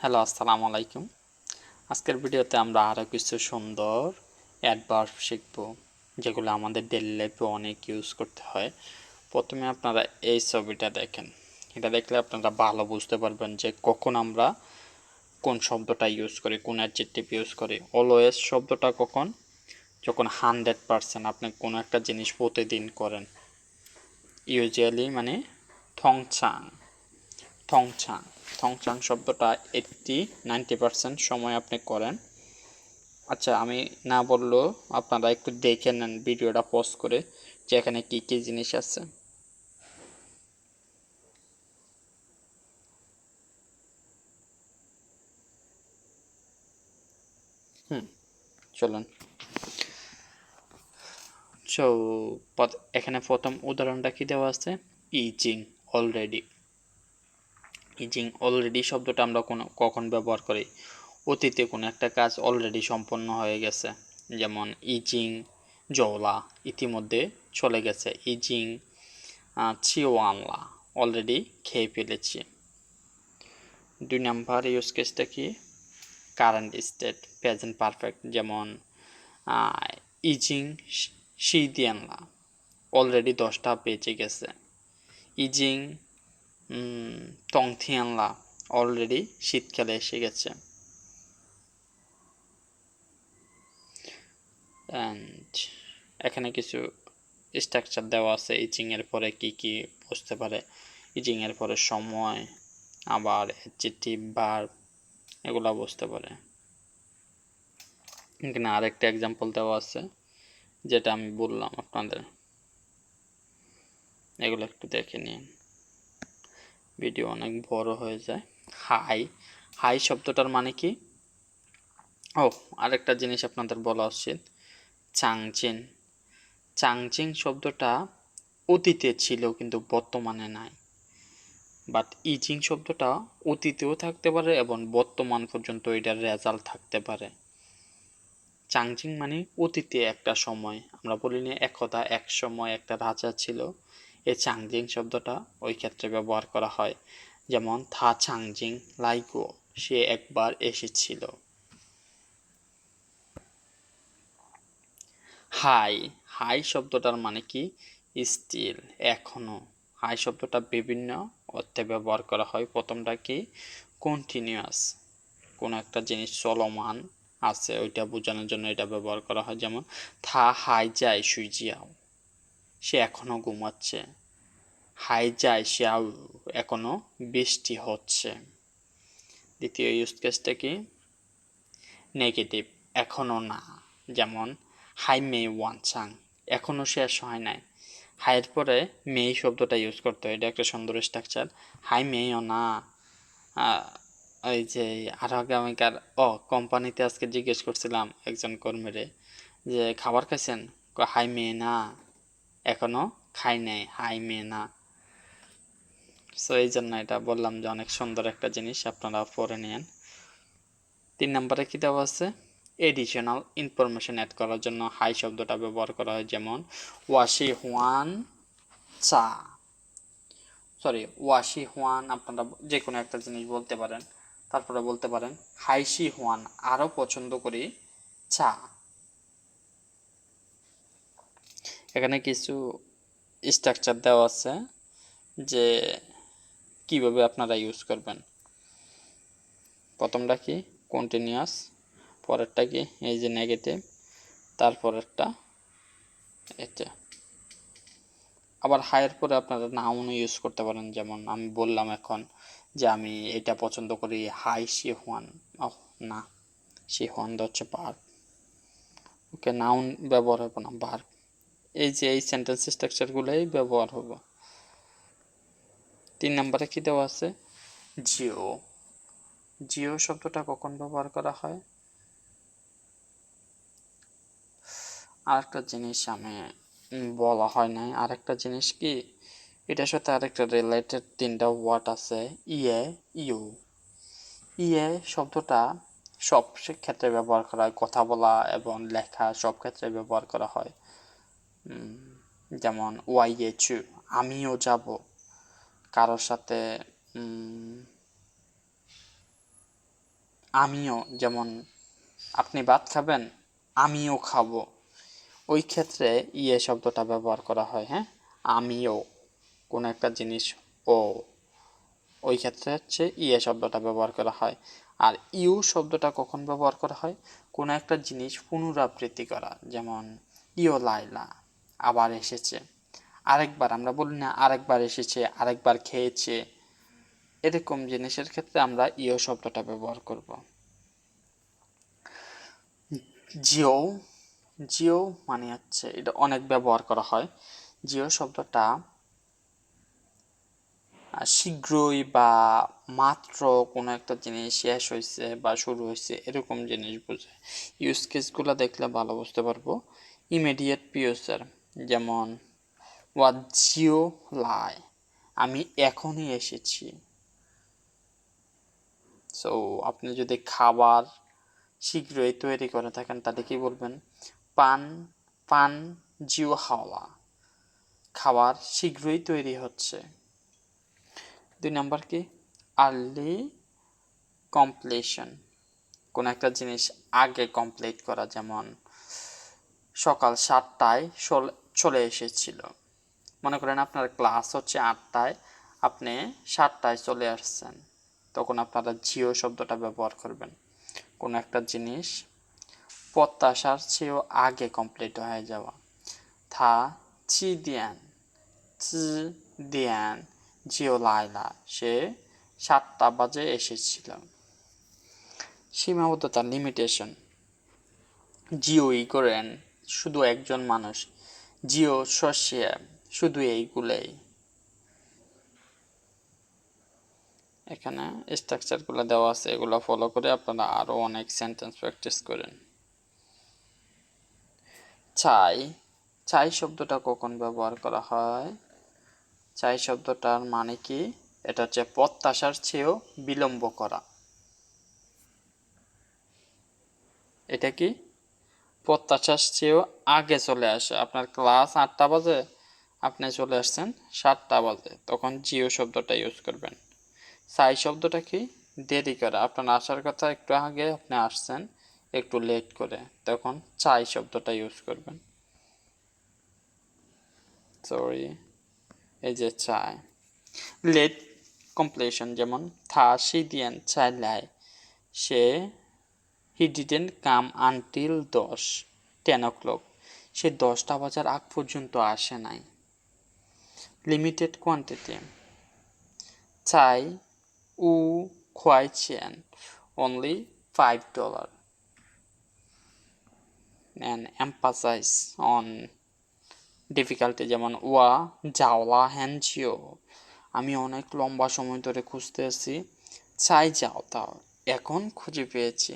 Hello, আসসালামু আলাইকুম। আজকের ভিডিওতে আমরা আরও কিছু সুন্দর অ্যাডভার্ব শিখব, যেগুলো আমাদের ডেলি লাইফে অনেক ইউজ করতে হয়। প্রথমে আপনারা এই ছবিটা দেখেন। এটা দেখলে আপনারা ভালো বুঝতে পারবেন যে কখন আমরা কোন শব্দটা ইউজ করি, কোন অ্যাডজেক্টিভ ইউজ করি। অলওয়েজ শব্দটা কখন? যখন হান্ড্রেড পারসেন্ট আপনি কোনো একটা জিনিস প্রতিদিন করেন। ইউজুয়ালি মানে থংচাং থংচাং থংচাং শব্দটা এইটটি নাইনটি পার্সেন্ট সময় আপনি করেন। আচ্ছা আমি না বললেও আপনারা একটু দেখে নেন ভিডিওটা পজ করে যে এখানে কী কী জিনিস আছে। হুম, চলুন। সো এখানে প্রথম উদাহরণটা কি দেওয়া আছে? ইজিং অলরেডি ইজিং অলরেডি শব্দটা আমরা কোনো, কখন ব্যবহার করি? অতীতে কোনো একটা কাজ অলরেডি সম্পন্ন হয়ে গেছে। যেমন ইজিং, জওলা, ইতিমধ্যে চলে গেছে। ইজিং চিওয়ানলা অলরেডি খেয়ে ফেলেছি। দুই নাম্বার ইউজ কেসটা কি? কারেন্ট স্টেট প্রেজেন্ট পারফেক্ট যেমন ইজিং শিদিয়ানলা অলরেডি দশটা বেঁচে গেছে। ইজিং টংথিয়ানলা অলরেডি শীতকালে এসে গেছে। অ্যান্ড এখানে কিছু স্ট্রাকচার দেওয়া আছে, ইচিংয়ের পরে কি কি বুঝতে পারে, ইচিংয়ের পরে সময়, আবার অ্যাডজেক্টিভ বার এগুলো বুঝতে পারে। এখানে আরেকটা এক্সাম্পল দেওয়া আছে, যেটা আমি বললাম আপনাদের। এগুলো একটু দেখে নিন। ভিডিও অনেক বড় হয়ে যায়। হাই হাই শব্দটার মানে কি? ও আরেকটা জিনিস আপনাদের বলা উচিত। চাংচিন। চাংচিং শব্দটা অতীতে ছিল কিন্তু বর্তমানে নাই। বাট ইচিং শব্দটা অতীতেও থাকতে পারে এবং বর্তমান পর্যন্ত এটার রেজাল্ট থাকতে পারে। চাংচিং মানে অতীতে একটা সময়। আমরা বলিনি একদা এক সময় একটা রাজা ছিল। এই চাংজিং শব্দটা ওই ক্ষেত্রে ব্যবহার করা হয়। যেমন, থা চাংজিং, লাইগো, সে একবার এসেছিল। হাই হাই শব্দটার মানে কি? স্টিল, এখনও। হাই শব্দটা বিভিন্ন অর্থে ব্যবহার করা হয়। প্রথমটা কি? কন্টিনিউয়াস। কোনো একটা জিনিস চলমান আছে, ওইটা বোঝানোর জন্য এটা ব্যবহার করা হয়। যেমন, থা হাই যায় সুইজিয়াও সে এখনও ঘুমাচ্ছে। হাই যায় শ্যাও এখনও বৃষ্টি হচ্ছে। দ্বিতীয় ইউজ কেসটা কি? নেগেটিভ এখনও না। যেমন, হাই মে ওয়ান চাং এখনও শেষ হয় নাই। হাইয়ের পরে মে শব্দটা ইউজ করতে হয়। এটা একটা সুন্দর স্ট্রাকচার হাই মেও না। ওই যে, আরও আগামীকার ও, কোম্পানিতে আজকে জিজ্ঞেস করছিলাম একজন কর্মীরে যে, খাবার খাইছেন? হাই মেয়ে না। এখনও খাই নাই, হাই মেয়ে না। সো এই জন্য এটা বললাম যে অনেক সুন্দর একটা জিনিস, আপনারা পরে নিন তিন নম্বরে কী দেওয়া আছে? এডিশনাল ইনফরমেশন অ্যাড করার জন্য হাই শব্দটা ব্যবহার করা হয়, যেমন, ওয়াশি হুয়ান চা। সরি ওয়াশি হুয়ান আপনারা যে কোনো একটা জিনিস বলতে পারেন। তারপরে বলতে পারেন, হাইশি হুয়ান আরও পছন্দ করি চা। এখানে কিছু স্ট্রাকচার দেওয়া আছে যে কীভাবে আপনারা ইউজ করবেন। প্রথমটা কি? কন্টিনিউয়াস পরেরটা কি? এই যে নেগেটিভ তারপরেরটা এটা আবার হায়ের পরে আপনারা নাউনও ইউজ করতে পারেন, যেমন আমি বললাম এখন যে আমি এটা পছন্দ করি হাই সি হুয়ান না সি হুয়ান হচ্ছে বার ওকে নাউন ব্যবহার হবে না বার এই যে এই সেন্টেন্স স্ট্রাকচারগুলোই ব্যবহার হবে। তিন নম্বরে কি দেওয়া আছে? জিও। জিও শব্দটা কখন ব্যবহার করা হয়? আরেকটা জিনিস আমি বলা হয় নাই। আরেকটা জিনিস কি? এটার সাথে আরেকটা রিলেটেড তিনটা ওয়ার্ড আছে ইয়ে ইউ। ইয়ে শব্দটা সব ক্ষেত্রে ব্যবহার করা হয়। কথা বলা এবং লেখা সব ক্ষেত্রে ব্যবহার করা হয়। যেমন ওয়াই এ আমিও যাব। কারোর সাথে আমিও যেমন আপনি ভাত খাবেন, আমিও খাব। ওই ক্ষেত্রে ইয়ে শব্দটা ব্যবহার করা হয় হ্যাঁ? আমিও। কোনো একটা জিনিস ও। ওই ক্ষেত্রে হচ্ছে ইয়ে শব্দটা ব্যবহার করা হয়। আর ইউ শব্দটা কখন ব্যবহার করা হয়? কোনো একটা জিনিস পুনরাবৃত্তি করা, যেমন ইও লাইলা আবার এসেছে। আরেকবার আমরা বলি না আরেকবার এসেছে, আরেকবার খেয়েছে। এরকম জিনিসের ক্ষেত্রে আমরা ইও শব্দটা ব্যবহার করব। জিও জিও মানে হচ্ছে এটা অনেক ব্যবহার করা হয়। জিও শব্দটা শীঘ্রই বা মাত্র কোনো একটা জিনিস শেষ হয়েছে বা শুরু হয়েছে এরকম জিনিস বোঝায়। ইউজ কেসগুলো দেখলে ভালো বুঝতে পারব। ইমিডিয়েট পিওসার যেমন ওয়াট জিও লাই আমি এখনই এসেছি। সো আপনি যদি খাবার শীঘ্রই তৈরি করে থাকেন, তাহলে কি বলবেন? পান পান জিও হাওয়া। খাবার শীঘ্রই তৈরি হচ্ছে। দুই নাম্বার কি? আর্লি কমপ্লিশন কোনো একটা জিনিস আগে কমপ্লিট করা, যেমন সকাল সাতটায় চলে এসেছিল। মনে করেন আপনার ক্লাস হচ্ছে আটটায়, আপনি সাতটায় চলে আসছেন। তখন আপনারা জিও শব্দটা ব্যবহার করবেন। কোনো একটা জিনিস প্রত্যাশার চেয়েও আগে কমপ্লিট হয়ে যাওয়া। থা, চি দিয়ান চি দিয়ান, জিও লাইলা সে সাতটা বাজে এসেছিল। সীমাবদ্ধতা লিমিটেশন জিও ই করেন শুধু একজন মানুষ। জিও শস্যে শুধু এইগুলোই। এখানে স্ট্রাকচারগুলো দেওয়া আছে, এগুলো ফলো করে আপনারা আরও অনেক সেন্টেন্স প্র্যাকটিস করেন। চাই চাই শব্দটা কখন ব্যবহার করা হয়? চাই শব্দটার মানে কি? এটা হচ্ছে প্রত্যাশার চেয়েও বিলম্ব করা। এটা কি? প্রত্যাশার চেয়েও আগে চলে আসে। আপনার ক্লাস আটটা বাজে, আপনি চলে আসছেন সাতটা বাজে, তখন জিও শব্দটা ইউজ করবেন। সাই শব্দটা কি? দেরি করা। আপনার আসার কথা একটু আগে আপনি আসছেন, একটু লেট করে, তখন চাই শব্দটা ইউজ করবেন। সরি এই যে চাই। লেট কমপ্লিশন যেমন থা, সি দিয়েন চাইলাই সে হি ডিডেন্ট কাম আনটিল দশ টেন ও ক্লক সে দশটা বাজার আগ পর্যন্ত আসে নাই। লিমিটেড কোয়ান্টিটি চাই উ chain only five dollar and emphasize on difficulty যেমন, ওয়া জাওলা হ্যানজিও আমি অনেক লম্বা সময় ধরে খুঁজতে আছি চাই যাও, তাও। এখন খুঁজে পেয়েছি।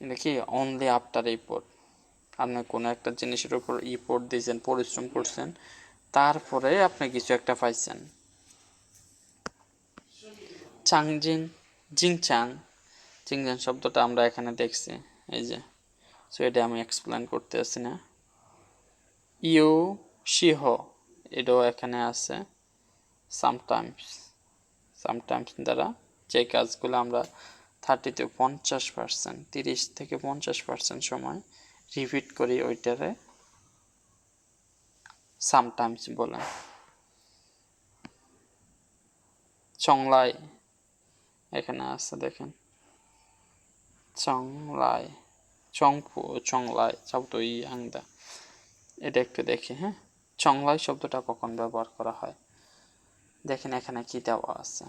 এটা কি অনলি আফটার রিপোর্ট আপনি কোনো একটা জিনিসের উপর রিপোর্ট দিয়েছেন, পরিশ্রম করছেন, তারপরে আপনি কিছু একটা পাইছেন। চাংজিন জিংচাং জিংচাং শব্দটা আমরা এখানে দেখছি, এই যে। সো এটা আমি এক্সপ্লেন করতে আসি না। ইউ শিহ এটাও এখানে আছে। সামটাইমস সামটাইমস দ্বারা যে কাজগুলো আমরা থার্টিতে পঞ্চাশ পার্সেন্ট তিরিশ থেকে পঞ্চাশ পার্সেন্ট সময় রিপিট করি ওইটারে সামটাইমস বলে চংলাই এখানে আছে দেখেন। চংলাই, চংপু, চংলাই চাউতই আংদা। এটা একটু দেখি হ্যাঁ? চংলাই শব্দটা কখন ব্যবহার করা হয়? দেখেন এখানে কি দেওয়া আছে।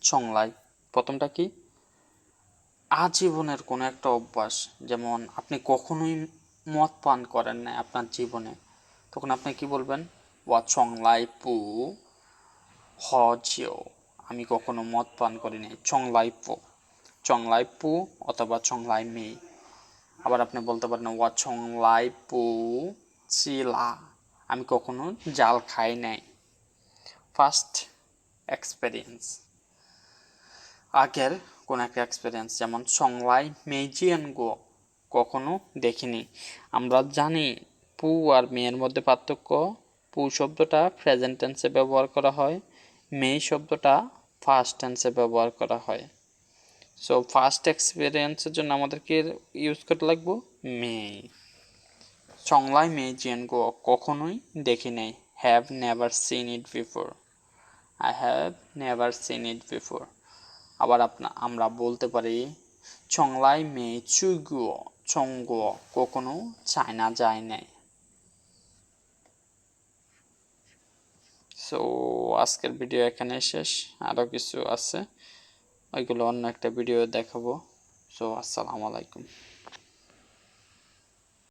চংলাই। প্রথমটা কি? আজীবনের কোনো একটা অভ্যাস। যেমন আপনি কখনোই মদ পান করেন না আপনার জীবনে। তখন আপনি কি বলবেন? ওয়া চংলাই পু হ জিও আমি কখনো মদ পান করিনি। চংলাই পু চংলাই পু অথবা চংলাই মে আবার আপনি বলতে পারেন ওয়া চংলাই পু চিলা, আমি কখনো জাল খাই নাই। ফার্স্ট এক্সপেরিয়েন্স আগের কোন একটা এক্সপিরিয়েন্স যেমন সংলাই মেজিয়ান গো কখনো দেখিনি। আমরা জানি পু আর মেয়ের মধ্যে পার্থক্য, পু শব্দটা প্রেজেন্ট টেন্সে ব্যবহার করা হয়, মেয়ে শব্দটা ফার্স্ট টেন্সে ব্যবহার করা হয়। সো ফার্স্ট এক্সপিরিয়েন্সের জন্য আমাদেরকে ইউজ করতে লাগবো মে সংলাই মে জিয়ান গো কখনোই দেখি নাই have never seen it before I have never seen it before আবার আপনা, আমরা বলতে পারি, চংলাই মে চুগুও চঙ্গুও কখনো চায়না যায় নাই। সো আজকের ভিডিও এখানে শেষ। আরও কিছু আছে, ওইগুলো অন্য একটা ভিডিও দেখাবো। সো আসসালামু আলাইকুম।